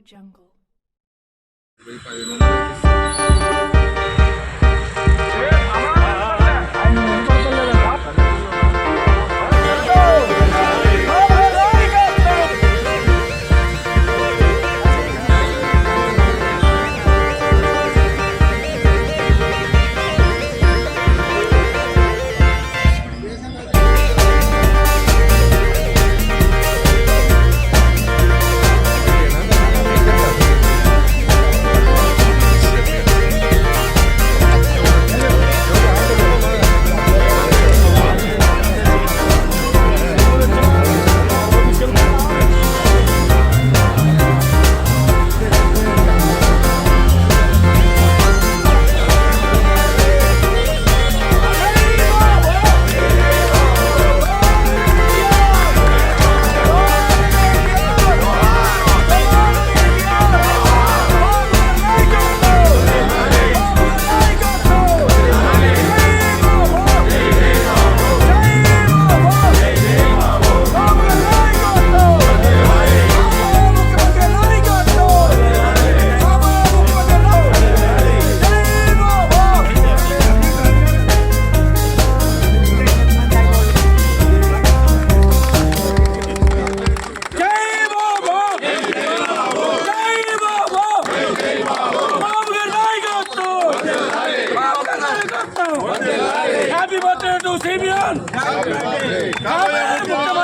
Jungle.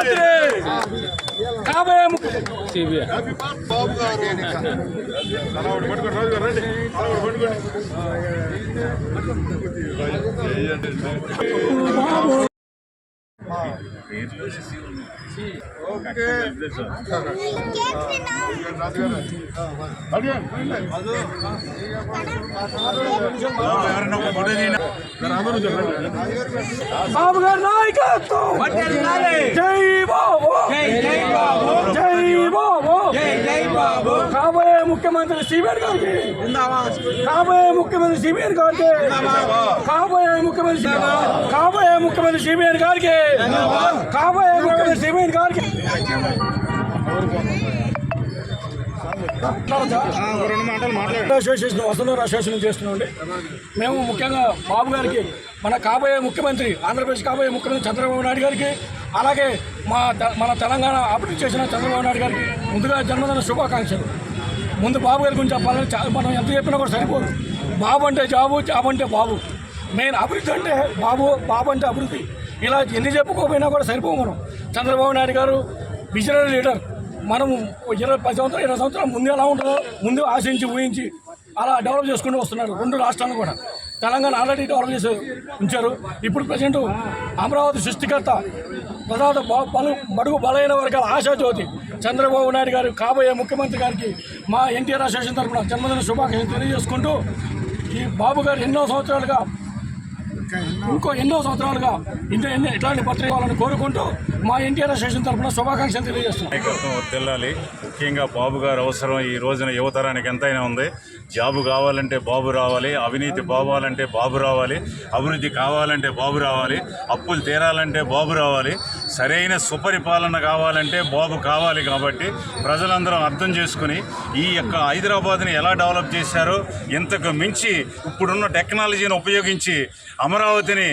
ముఖ్యమంత్రి కాబోయే CBN బాబు గారి నాయకత్వం! జై బాబు జై బాబు జై బాబు కాబోయే ముఖ్యమంత్రి సిబిఎన్ గారికి. కాబోయే ముఖ్యమంత్రి సిబిఎన్ గారికి. కాబోయే ముఖ్యమంత్రి కాబోయే ముఖ్యమంత్రి సిబిఎన్ గారికి. కాబోయే ముఖ్యమంత్రి సిబిఎన్ గారికి. అసోసియేషన్ వసంతరావు అసోసియేషన్ చేస్తున్నామండి. మేము ముఖ్యంగా బాబు గారికి మన కాబోయే ముఖ్యమంత్రి ఆంధ్రప్రదేశ్ కాబోయే ముఖ్యమంత్రి చంద్రబాబు నాయుడు గారికి అలాగే మా మన తెలంగాణ అభివృద్ధి చేసిన చంద్రబాబు నాయుడు గారికి ముందుగా జన్మదిన శుభాకాంక్షలు. ముందు బాబు గారి గురించి చెప్పాలని చా- మనం ఎంత చెప్పినా కూడా సరిపోదు. బాబు అంటే జాబు జాబు అంటే బాబు. మెయిన్ అభివృద్ధి అంటే బాబు బాబు అంటే అభివృద్ధి. ఇలా ఎన్ని చెప్పుకోకపోయినా కూడా సరిపోము మనం. చంద్రబాబు నాయుడు గారు విజనరీ లీడర్. మనం ఇరవై పది సంవత్సరాలు ఇరవై సంవత్సరాలు ముందు ఎలా ఉంటుందో ముందు ఆశించి ఊహించి అలా డెవలప్ చేసుకుంటూ వస్తున్నారు రెండు రాష్ట్రాలను కూడా. తెలంగాణ ఆల్రెడీ డెవలప్ చేసి ఉంచారు. ఇప్పుడు ప్రజెంట్ అమరావతి సృష్టికర్త ప్రధాన పలు బడుగు బలైన వర్గాల ఆశాజ్యోతి చంద్రబాబు నాయుడు గారు కాబోయే ముఖ్యమంత్రి గారికి మా ఎన్టీఆర్ అసోసియేషన్ తరఫున జన్మదిన శుభాకాంక్షలు తెలియజేసుకుంటూ ఈ బాబు గారు ఎన్నో సంవత్సరాలుగా ఇంకో ఎన్నో సంవత్సరాలుగా ఇంత ఎన్ని ఇట్లాంటి పత్రికలను కోరుకుంటూ మా ఎన్టీఆర్ అసోసియేషన్ తరఫున శుభాకాంక్షలు తెలియజేస్తున్నాం. తెల్లాలి ముఖ్యంగా బాబు గారు అవసరం ఈ రోజున యువతరానికి ఎంతైనా ఉంది. జాబు కావాలంటే బాబు రావాలి అవినీతి పోవాలంటే బాబు రావాలి అభివృద్ధి కావాలంటే బాబు రావాలి అప్పులు తీరాలంటే బాబు రావాలి. సరైన సుపరిపాలన కావాలంటే బాబు కావాలి కాబట్టి ప్రజలందరం అర్థం చేసుకుని ఈ యొక్క హైదరాబాద్ని ఎలా డెవలప్ చేశారో ఇంతకు మించి ఇప్పుడున్న టెక్నాలజీని ఉపయోగించి అమరావతిని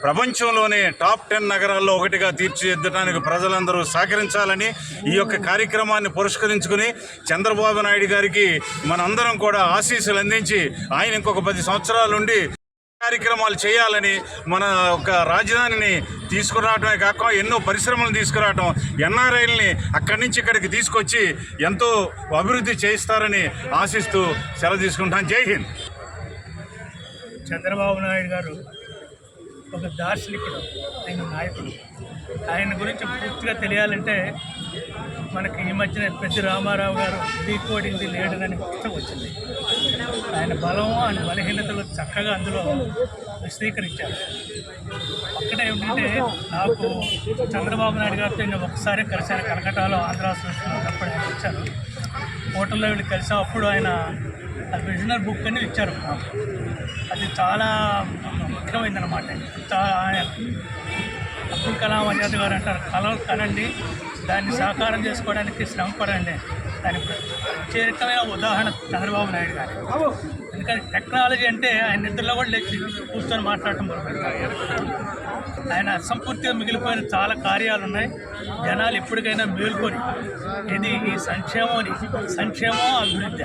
ప్రపంచంలోనే టాప్ టెన్ నగరాల్లో ఒకటిగా తీర్చిదిద్దడానికి ప్రజలందరూ సహకరించాలని ఈ యొక్క కార్యక్రమాన్ని పురస్కరించుకుని చంద్రబాబు నాయుడు గారికి మనందరం కూడా ఆశీస్సులు అందించి ఆయన ఇంకొక పది సంవత్సరాలు నుండి కార్యక్రమాలు చేయాలని మన ఒక రాజధానిని తీసుకురావడమే కాక ఎన్నో పరిశ్రమలు తీసుకురావడం ఎన్ఆర్ఐల్ని అక్కడి నుంచి ఇక్కడికి తీసుకొచ్చి ఎంతో అభివృద్ధి చేయిస్తారని ఆశిస్తూ సెలవు తీసుకుంటాను జై హింద్. చంద్రబాబు నాయుడు గారు ఒక దార్శనికుడు ఆయన నాయకుడు. ఆయన గురించి పూర్తిగా తెలియాలంటే మనకి ఈ మధ్యన పెద్ద రామారావు గారు డీకోడింది లేడనని పుస్తకం వచ్చింది. ఆయన బలం ఆయన బలహీనతలు చక్కగా అందులో విశదీకరించారు. అక్కడ ఏమిటంటే నాకు చంద్రబాబు నాయుడు గారితో నేను ఒకసారి కలిశాను కలకటాలో ఆంధ్ర అప్పుడు ఆయన వచ్చారు. హోటల్లో వెళ్ళి కలిసాం. అప్పుడు ఆయన విజనర్ బుక్ అని ఇచ్చారు మాకు. అది చాలా ముఖ్యమైందన్నమాట. ఆయన అబ్దుల్ కలాం ఆజాద్ గారు అంటారు. కలలు కనండి దాన్ని సాకారం చేసుకోవడానికి శ్రమ పడండి. దానికి ప్రత్యేకమైన ఉదాహరణ చంద్రబాబు నాయుడు గారు. ఎందుకంటే టెక్నాలజీ అంటే ఆయన నిద్రలో కూడా లేచి కూర్చొని మాట్లాడటం మొదలుపెడతారు ఆయన అసంపూర్తిగా మిగిలిపోయిన చాలా కార్యాలు ఉన్నాయి. జనాలు ఎప్పటికైనా మేల్కొని ఇది ఈ సంక్షేమం అని సంక్షేమం అభివృద్ధి.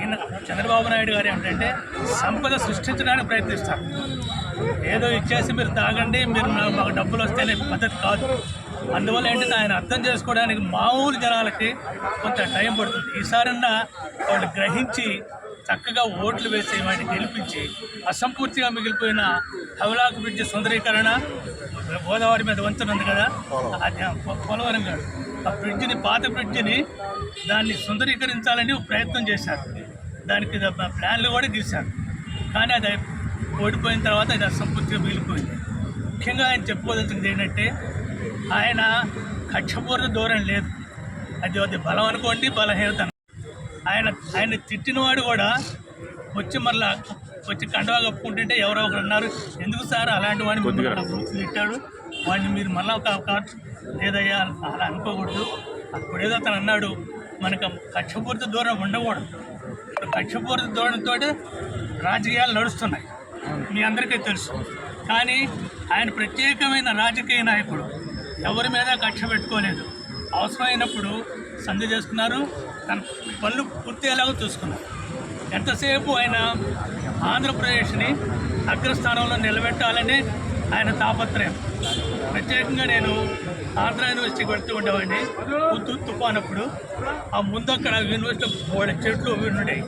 ఈయన చంద్రబాబు నాయుడు గారు ఏమిటంటే సంపద సృష్టించడానికి ప్రయత్నిస్తారు. ఏదో ఇచ్చేసి మీరు తాగండి మీరు మాకు డబ్బులు వస్తేనే పద్ధతి కాదు. అందువల్ల ఏంటంటే ఆయన అర్థం చేసుకోవడానికి మామూలు జనాలకి కొంత టైం పడుతుంది. ఈసారన్నా వాళ్ళు గ్రహించి చక్కగా ఓట్లు వేసి వాటిని గెలిపించి అసంపూర్తిగా మిగిలిపోయిన హవలాకు బ్రిడ్జ్ సుందరీకరణ గోదావరి మీద వంతెన ఉంది కదా? అది పోలవరం గారు ఆ బ్రిడ్జిని పాత బ్రిడ్జిని దాన్ని సుందరీకరించాలని ప్రయత్నం చేశారు. దానికి ప్లాన్లు కూడా గీశారు. కానీ అది ఓడిపోయిన తర్వాత అది అసంపూర్తిగా మిగిలిపోయింది. ముఖ్యంగా ఆయన చెప్పుకోదలుచుకుంది ఏంటంటే ఆయన కక్షపూర్ణ దూరం లేదు. అది అది బలం అనుకోండి బలహీనత. ఆయన ఆయన తిట్టినవాడు కూడా వచ్చి మళ్ళా వచ్చి కండవా కప్పుకుంటుంటే ఎవరో ఒకరు అన్నారు ఎందుకు సార్ అలాంటి వాడిని తిట్టాడు? వాడిని మీరు మళ్ళా ఒక అవకాశం లేదయ్యా అలా అనుకోకూడదు. అప్పుడేదో అతను అన్నాడు మనకు కక్షపూర్తి దూరం ఉండకూడదు. కక్షపూర్తి దూరంతో రాజకీయాలు నడుస్తున్నాయి. మీ అందరికీ తెలుసు. కానీ ఆయన ప్రత్యేకమైన రాజకీయ నాయకుడు. ఎవరి మీద కక్ష పెట్టుకోలేదు. అవసరమైనప్పుడు సంధి చేసుకున్నారు తన పనులు పూర్తి అయ్యేలాగా చూసుకున్నారు. ఎంతసేపు ఆయన ఆంధ్రప్రదేశ్ని అగ్రస్థానంలో నిలబెట్టాలని ఆయన తాపత్రయం. ప్రత్యేకంగా నేను ఆంధ్ర యూనివర్సిటీకి వెళ్తూ ఉండేవాడిని. పుత్తూరు తుఫాన్ అప్పుడు ఆ ముందు అక్కడ యూనివర్సిటీ చెట్లు ఉండే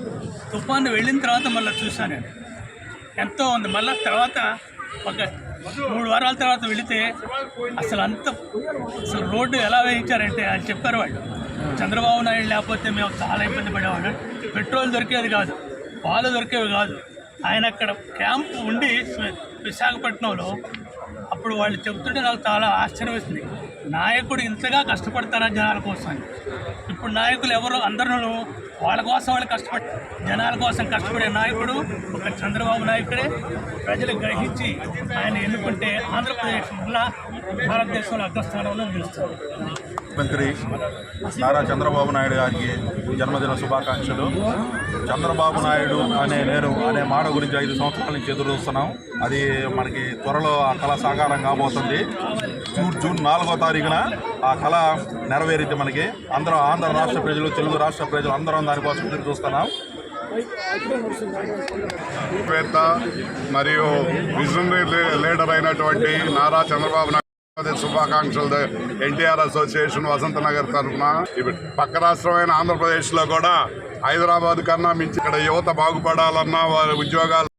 తుఫాన్ వెళ్ళిన తర్వాత మళ్ళీ చూశాను నేను. ఎంతో ఉంది. మళ్ళీ తర్వాత ఒక మూడు వారాల తర్వాత వెళితే అసలు అంత అసలు రోడ్డు ఎలా వేయించారంటే అని చెప్పారు వాళ్ళు. చంద్రబాబు నాయుడు లేకపోతే మేము చాలా ఇబ్బంది పడేవాడు పెట్రోల్ దొరికేది కాదు. పాలు దొరికేవి కాదు. ఆయన అక్కడ క్యాంపు ఉండి విశాఖపట్నంలో అప్పుడు వాళ్ళు చెబుతుంటే నాకు చాలా ఆశ్చర్యం వేసింది. నాయకుడు ఇంతగా కష్టపడతారా జనాల కోసం? ఇప్పుడు నాయకులు ఎవరు? అందరూ వాళ్ళ కోసం వాళ్ళు కష్టపడి జనాల కోసం కష్టపడే నాయకుడు ఒక చంద్రబాబు నాయకుడే. ప్రజలు గ్రహించి ఆయన ఎన్నుకుంటే ఆంధ్రప్రదేశ్ వల్ల భారతదేశంలో అగ్రస్థానంలో నిలుస్తుంది. ముఖ్యమంత్రి నారా చంద్రబాబు నాయుడు గారికి జన్మదిన శుభాకాంక్షలు. చంద్రబాబు నాయుడు అనే నేను అనే మాట గురించి ఐదు సంవత్సరాల నుంచి ఎదురు చూస్తున్నాం. అది మనకి త్వరలో ఆ కళ సాకారం కాబోతుంది. జూన్ జూన్ నాలుగో తారీఖున ఆ కళ నెరవేరితే మనకి అందరం ఆంధ్ర రాష్ట్ర ప్రజలు తెలుగు రాష్ట్ర ప్రజలు అందరం దానికోసం ఎదురు చూస్తున్నాం. వేత్త మరియు విజనరీ లీడర్ అయినటువంటి నారా చంద్రబాబు నాయుడు శుభాకాంక్షలు ఎన్టీఆర్ అసోసియేషన్ వసంత నగర్ తరఫున. పక్క రాష్ట్రమైన ఆంధ్రప్రదేశ్లో కూడా హైదరాబాద్ కన్నా మించి ఇక్కడ యువత బాగుపడాలన్నా వారి ఉద్యోగాలు